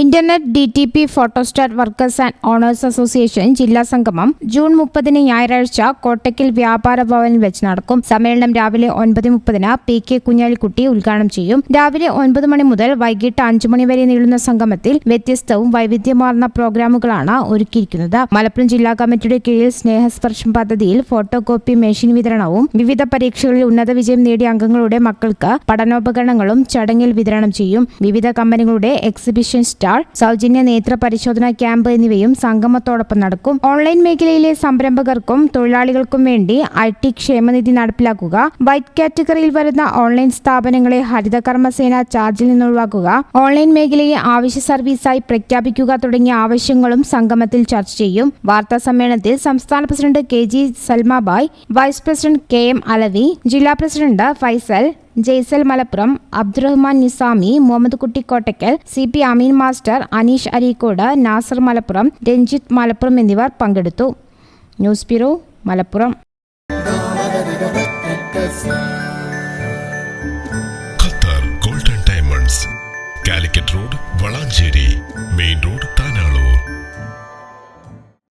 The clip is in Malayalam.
Internet D T P photostat workers and owners association ജില്ലാ സംഗമം ജൂൺ മുപ്പതിന് ഞായറാഴ്ച കോട്ടയ്ക്കൽ വ്യാപാര ഭവനിൽ വെച്ച് നടക്കും. സമ്മേളനം രാവിലെ ഒൻപത് മുപ്പതിന് പി കെ കുഞ്ഞാലിക്കുട്ടി ഉദ്ഘാടനം ചെയ്യും. രാവിലെ ഒൻപത് മണി മുതൽ വൈകിട്ട് അഞ്ചു മണി വരെ നീളുന്ന സംഗമത്തിൽ വ്യത്യസ്തവും വൈവിധ്യമാർന്ന പ്രോഗ്രാമുകളാണ് ഒരുക്കിയിരിക്കുന്നത്. മലപ്പുറം ജില്ലാ കമ്മിറ്റിയുടെ കീഴിൽ സ്നേഹസ്പർശം പദ്ധതിയിൽ ഫോട്ടോ കോപ്പി മെഷീൻ വിതരണവും വിവിധ പരീക്ഷകളിൽ ഉന്നത വിജയം നേടിയ അംഗങ്ങളുടെ മക്കൾക്ക് പഠനോപകരണങ്ങളും ചടങ്ങിൽ വിതരണം ചെയ്യും. വിവിധ കമ്പനികളുടെ എക്സിബിഷൻ സ്റ്റാൾ സൗജന്യ നേത്ര പരിശോധന ക്യാമ്പ് എന്നിവയും സംഗമത്തോടൊപ്പം നടക്കും. ഓൺലൈൻ മേഖലയിലെ സംരംഭകർക്കും തൊഴിലാളികൾക്കും വേണ്ടി ഐ ടി ക്ഷേമനിധി നടപ്പിലാക്കുക. വൈറ്റ് കാറ്റഗറിയിൽ വരുന്ന ഓൺലൈൻ സ്ഥാപനങ്ങളെ ഹരിതകർമ്മസേന ചാർജിൽ നിന്ന് ഒഴിവാക്കുക ഓൺലൈൻ മേഖലയെ ആവശ്യ സർവീസായി പ്രഖ്യാപിക്കുക തുടങ്ങിയ ആവശ്യങ്ങളും സംഗമത്തിൽ ചർച്ച ചെയ്യും. വാർത്താ സമ്മേളനത്തിൽ സംസ്ഥാന president K G Salmabai vice president K M Alavi ജില്ലാ president Faisal Jaisal Malappuram Abdurahman Nizami Muhammad Kutty Kottakkal C P Ameen master Aneesh Areekode Nasar Malappuram Ranjith Malappuram എന്നിവർ പങ്കെടുത്തു. News bureau Malappuram. Qatar golden diamonds Calicut road Valanchery main road Tanalur